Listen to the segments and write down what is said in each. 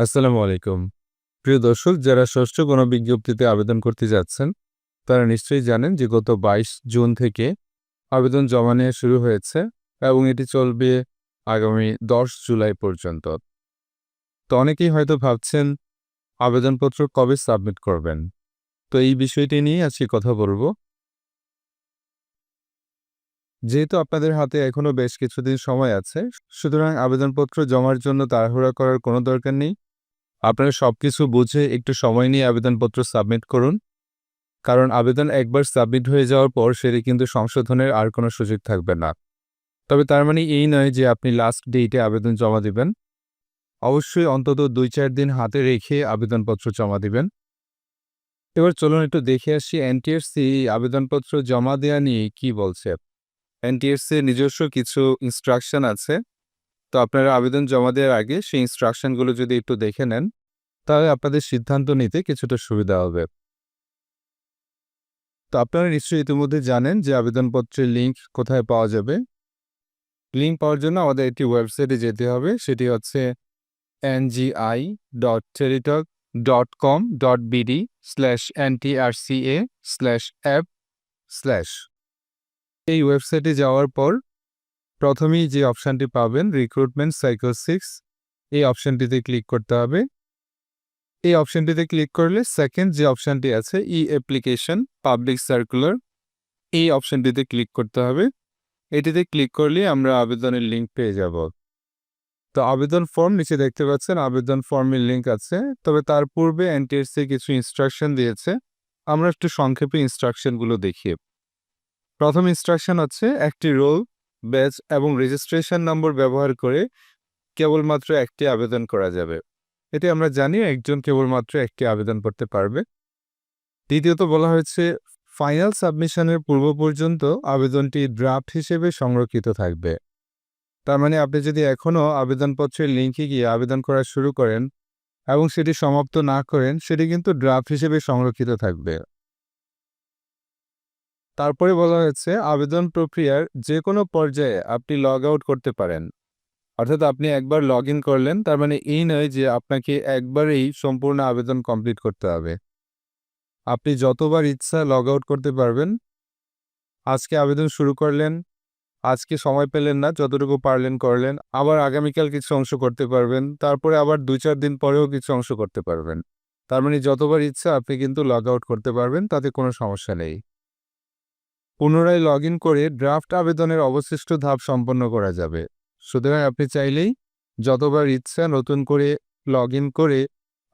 আসসালামু আলাইকুম। প্রিয় দর্শক, যারা ষষ্ঠ গণবিজ্ঞপ্তিতে আবেদন করতে যাচ্ছেন, তারা নিশ্চয়ই জানেন যে গত বাইশ জুন থেকে আবেদন জমা নেওয়া শুরু হয়েছে এবং এটি চলবে আগামী দশ জুলাই পর্যন্ত। তো অনেকেই হয়তো ভাবছেন, আবেদনপত্র কবে সাবমিট করবেন? তো এই বিষয়টি নিয়ে আজকে কথা বলব। যেহেতু আপনাদের হাতে এখনও বেশ কিছুদিন সময় আছে, সুতরাং আবেদনপত্র জমার জন্য তাড়াহুড়া করার কোনো দরকার নেই। আপনারা সবকিছু বুঝে একটু সময় নিয়ে আবেদনপত্র সাবমিট করুন। কারণ আবেদন একবার সাবমিট হয়ে যাওয়ার পর সেটি কিন্তু সংশোধনের আর কোনো সুযোগ থাকবে না। তবে তার মানে এই নয় যে আপনি লাস্ট ডেটে আবেদন জমা দিবেন। অবশ্যই অন্তত দুই চার দিন হাতে রেখে আবেদনপত্র জমা দিবেন। এবার চলুন একটু দেখে আসি এনটিএসসি আবেদনপত্র জমা দেওয়া নিয়ে কি বলছে। এনটিএসসি নিজস্ব কিছু ইনস্ট্রাকশন আছে। তো আপনারা আবেদন জমা দেওয়ার আগে সেই ইনস্ট্রাকশনগুলো যদি একটু দেখে নেন, তাহলে আপনাদের সিদ্ধান্ত নিতে কিছুটা সুবিধা হবে। তো আপনারা নিশ্চয়ই ইতিমধ্যে জানেন যে আবেদনপত্রের লিঙ্ক কোথায় পাওয়া যাবে। লিঙ্ক পাওয়ার জন্য আমাদের একটি ওয়েবসাইটে যেতে হবে, সেটি হচ্ছে NGI dot Teletalk dot com dot BD slash NTRCA slash app slash এই ওয়েবসাইটে যাওয়ার পর প্রথমেই যে অপশানটি পাবেন রিক্রুটমেন্ট সাইকেল সিক্স এই অপশানটিতে ক্লিক করতে হবে। এই অপশানটিতে ক্লিক করলে সেকেন্ড যে অপশানটি আছে ই অ্যাপ্লিকেশন পাবলিক সার্কুলার এই অপশানটিতে ক্লিক করতে হবে। এটিতে ক্লিক করলে আমরা আবেদনের লিঙ্ক পেয়ে যাব। তো আবেদন ফর্ম নিচে দেখতে পাচ্ছেন, আবেদন ফর্মের লিঙ্ক আছে। তবে তার পূর্বে এনটিএসসি কিছু ইনস্ট্রাকশন দিয়েছে। আমরা একটু সংক্ষেপে ইনস্ট্রাকশনগুলো দেখি প্রথম ইনস্ট্রাকশন হচ্ছে, একটি রোল ব্যাচ এবং রেজিস্ট্রেশন নম্বর ব্যবহার করে কেবলমাত্র একটি আবেদন করা যাবে। এটি আমরা জানি একজন কেবলমাত্র একটি আবেদন করতে পারবে। দ্বিতীয়ত বলা হয়েছে ফাইনাল সাবমিশনের পূর্ব পর্যন্ত আবেদনটি ড্রাফট হিসেবে সংরক্ষিত থাকবে। তার মানে আপনি যদি এখনও আবেদনপত্রের লিঙ্কে গিয়ে আবেদন করা শুরু করেন এবং সেটি সমাপ্ত না করেন, সেটি কিন্তু ড্রাফট হিসেবে সংরক্ষিত থাকবে। তারপরে বলা হয়েছে, আবেদন প্রক্রিয়ার যে কোনো পর্যায়ে আপনি লগ আউট করতে পারেন। অর্থাৎ আপনি একবার লগ ইন করলেন, তার মানে এই নয় যে আপনাকে একবারেই সম্পূর্ণ আবেদন কমপ্লিট করতে হবে। আপনি যতবার ইচ্ছা লগ আউট করতে পারবেন। আজকে আবেদন শুরু করলেন, আজকে সময় পেলেন না, যতটুকু পারলেন করলেন, আবার আগামীকাল কিছু অংশ করতে পারবেন, তারপরে আবার দুই চার দিন পরেও কিছু অংশ করতে পারবেন। তার মানে যতবার ইচ্ছা আপনি কিন্তু লগ আউট করতে পারবেন, তাতে কোনো সমস্যা নেই। পুনরায় লগ করে ড্রাফট আবেদনের অবশিষ্ট ধাপ সম্পন্ন করা যাবে। সুতরাং আপনি চাইলেই যতবার ইচ্ছা নতুন করে লগ করে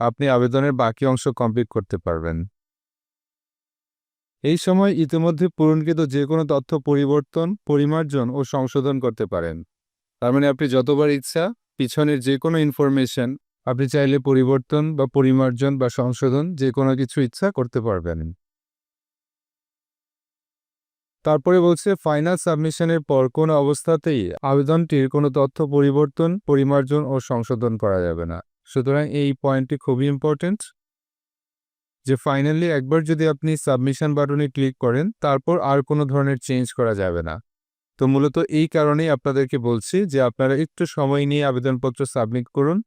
আপনি আবেদনের বাকি অংশ কমপ্লিট করতে পারবেন। এই সময় ইতিমধ্যে পূরণকৃত যে কোনো তথ্য পরিবর্তন, পরিমার্জন ও সংশোধন করতে পারেন। তার মানে আপনি যতবার ইচ্ছা পিছনের যে কোনো ইনফরমেশন, আপনি চাইলে পরিবর্তন বা পরিমার্জন বা সংশোধন যে কোনো কিছু ইচ্ছা করতে পারবেন। তারপরে বলছে ফাইনাল সাবমিশনের পর কোনো অবস্থাতেই আবেদনটির কোনো তথ্য পরিবর্তন, পরিমার্জন ও সংশোধন করা যাবে না। সুতরাং এই পয়েন্টটি খুবই ইম্পর্টেন্ট যে ফাইনালি একবার যদি আপনি সাবমিশন বাটনে ক্লিক করেন, তারপর আর কোনো ধরনের চেঞ্জ করা যাবে না। তো মূলত এই কারণেই আপনাদেরকে বলছি যে আপনারা একটু সময় নিয়ে আবেদনপত্র সাবমিট করুন।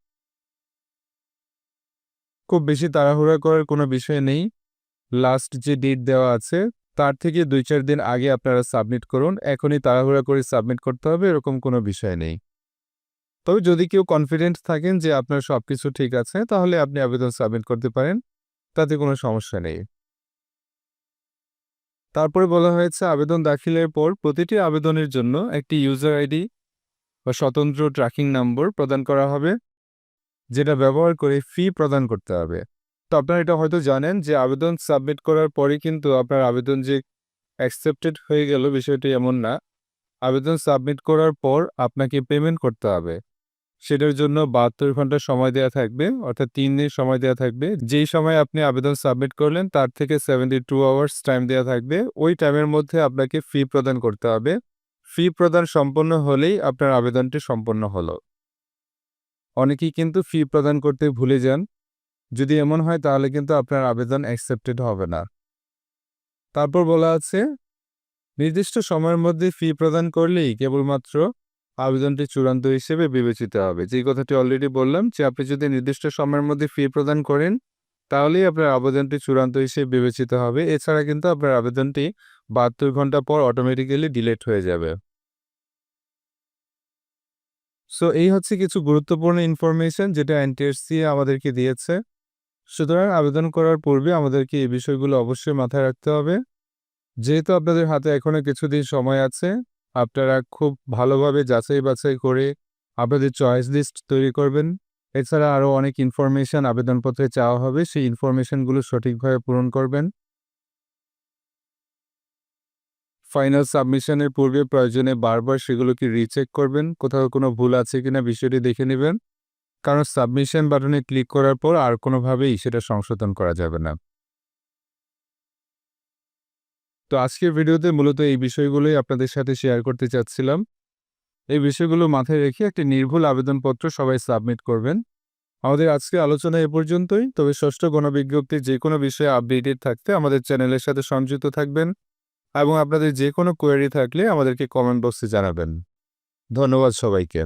খুব বেশি তাড়াহুড়া করার কোনো বিষয় নেই। লাস্ট যে ডেট দেওয়া আছে তার থেকে দুই চার দিন আগে আপনারা সাবমিট করুন, এখনই তাড়াহুড়া করে সাবমিট করতে হবে, এরকম কোনো বিষয় নেই। তবে যদি কেউ কনফিডেন্ট থাকেন যে আপনার সব কিছু ঠিক আছে, তাহলে আপনি আবেদন সাবমিট করতে পারেন, তাতে কোনো সমস্যা নেই। তারপরে বলা হয়েছে, আবেদন দাখিলের পর প্রতিটি আবেদনের জন্য একটি ইউজার আইডি বা স্বতন্ত্র ট্র্যাকিং নম্বর প্রদান করা হবে, যেটা ব্যবহার করে ফি প্রদান করতে হবে। তো আপনারা এটা হয়তো জানেন যে আবেদন সাবমিট করার পরে কিন্তু আপনার আবেদন যে অ্যাকসেপ্টেড হয়ে গেল বিষয়টি এমন না। আবেদন সাবমিট করার পর আপনাকে পেমেন্ট করতে হবে। সেটার জন্য বাহাত্তর ঘণ্টা সময় দেওয়া থাকবে, অর্থাৎ তিন দিন সময় দেওয়া থাকবে। যেই সময় আপনি আবেদন সাবমিট করলেন তার থেকে সেভেন্টি টু আওয়ার্স টাইম দেওয়া থাকবে। ওই টাইমের মধ্যে আপনাকে ফি প্রদান করতে হবে। ফি প্রদান সম্পন্ন হলেই আপনার আবেদনটি সম্পন্ন হলো। অনেকেই কিন্তু ফি প্রদান করতে ভুলে যান। যদি এমন হয়, তাহলে কিন্তু আপনার আবেদন অ্যাকসেপ্টেড হবে না। তারপর বলা আছে, নির্দিষ্ট সময়ের মধ্যে ফি প্রদান করলেই কেবলমাত্র আবেদনটি চূড়ান্ত হিসেবে বিবেচিত হবে। যেই কথাটি অলরেডি বললাম যে, আপনি যদি নির্দিষ্ট সময়ের মধ্যে ফি প্রদান করেন, তাহলেই আপনার আবেদনটি চূড়ান্ত হিসেবে বিবেচিত হবে। এছাড়া কিন্তু আপনার আবেদনটি বাহাত্তর ঘণ্টা পর অটোমেটিক্যালি ডিলেট হয়ে যাবে। সো এই হচ্ছে কিছু গুরুত্বপূর্ণ ইনফরমেশন যেটা এনটিএসসি আমাদেরকে দিয়েছে। সুতরাং আবেদন করার পূর্বে আমাদেরকে এই বিষয়গুলো অবশ্যই মাথায় রাখতে হবে। যেহেতু আপনাদের হাতে এখনও কিছুদিন সময় আছে, আপনারা খুব ভালোভাবে যাচাই বাছাই করে আপনাদের চয়েস লিস্ট তৈরি করবেন। এছাড়া আরও অনেক ইনফরমেশন আবেদনপত্রে চাওয়া হবে, সেই ইনফরমেশনগুলো সঠিকভাবে পূরণ করবেন। ফাইনাল সাবমিশনের পূর্বে প্রয়োজনে বারবার সেগুলোকে রিচেক করবেন। কোথাও কোনো ভুল আছে কিনা বিষয়টি দেখে নেবেন। কারণ সাবমিশন বাটনে ক্লিক করার পর আর কোনোভাবেই সেটা সংশোধন করা যাবে না। তো আজকের ভিডিওতে মূলত এই বিষয়গুলোই আপনাদের সাথে শেয়ার করতে চাচ্ছিলাম। এই বিষয়গুলো মাথায় রেখে একটি নির্ভুল আবেদনপত্র সবাই সাবমিট করবেন। আমাদের আজকে আলোচনা এ পর্যন্তই। তবে ষষ্ঠ গণবিজ্ঞপ্তির যে কোনো বিষয়ে আপডেটেড থাকতে আমাদের চ্যানেলের সাথে সংযুক্ত থাকবেন এবং আপনাদের যে কোনো কোয়েরি থাকলে আমাদেরকে কমেন্ট বক্সে জানাবেন। ধন্যবাদ সবাইকে।